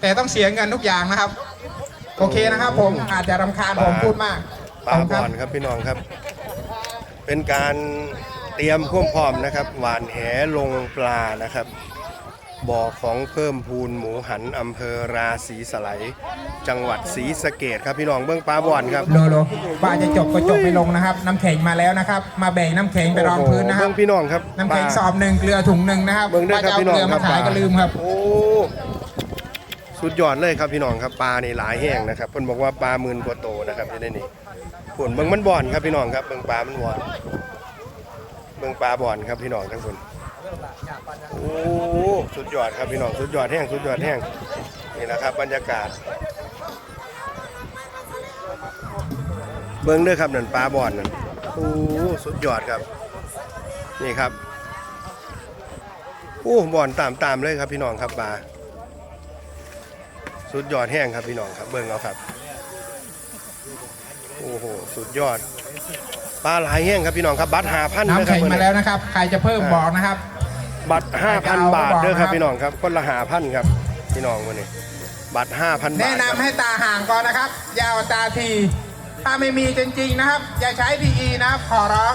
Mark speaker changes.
Speaker 1: แต่ต้องเสียเงินทุกอย่างนะครับ โอเคนะครับ ผมอาจจะรำคาญผมพูดมาก
Speaker 2: ปลา
Speaker 1: ขอบคุณ
Speaker 2: บ่อนครับพี่น้องครับ เป็นการเตรียมความพร้อมนะครับ หวานแหลงปลานะครับบ่อของเพิ่มพูนหมูหันอำเภอราศีสไลยจังหวัดศรีสะเกดครับพี่น้องเบื้องปลาบ่อนครับ
Speaker 1: โลโลว่าจะจบก็จบไม่ลงนะครับ น้ำแข็งมาแล้วนะครับ มาแบ่งน้ำแข็งไปรองพื้นนะครั
Speaker 2: เบื้
Speaker 1: บ
Speaker 2: องพี่น้องครับ
Speaker 1: น้ำแข็ง
Speaker 2: ปลา
Speaker 1: สอบหนึ่งเกลือถุงหนึ่งนะครับ
Speaker 2: เบื้องด้วย
Speaker 1: ว่า
Speaker 2: ครับ
Speaker 1: จะเอา
Speaker 2: พี่น้อง
Speaker 1: เกลือ
Speaker 2: ครั
Speaker 1: มา
Speaker 2: บ
Speaker 1: ขายก็ลืมครับ
Speaker 2: โอ้ สุดยอดเลยครับพี่น้องครับปลานี่หลายแห้งนะครับเพิ่นบอกว่าปลาหมื่นกว่าโตนะครับอยู่ในนี้ผลเบิ่งมันบ่อนครับพี่น้องครับเบิ่งปลามันบ่อนเบิ่งปลาบ่อนครับพี่น้องทั้งคนโอ้สุดยอดครับพี่น้องสุดยอดแห้งสุดยอดแห้งนี่นะครับ บรรยากาศ เบิ่งเด้อครับนั่นปลาบ่อนนั่นโอ้สุดยอดครับ นี่ครับโอ้บ่อนตามๆเลยครับพี่น้องครับปลา สุดยอดแห้งครับพี่น้องครับเบิ่งเอาครับ โอ้โหสุดยอดปลาหลายแห้งครับพี่น้องครับ บัตรหาพัน
Speaker 1: น้ำแข็งมาแล้วนะครับ ใครจะเพิ่มบอกนะครับ
Speaker 2: บัตรห้าพัน
Speaker 1: เอา
Speaker 2: บาทเด้อครับ
Speaker 1: บอกนะครับ
Speaker 2: พี่น้องครับคนละหาพันครับพี่น้องวันนี้ บัตรห้าพันบาท
Speaker 1: แนะนำให้ตาห่างก่อนนะครับอยาวตาที ถ้าไม่มีจริงๆนะครับ อย่าใช้ PE นะครับขอร้อง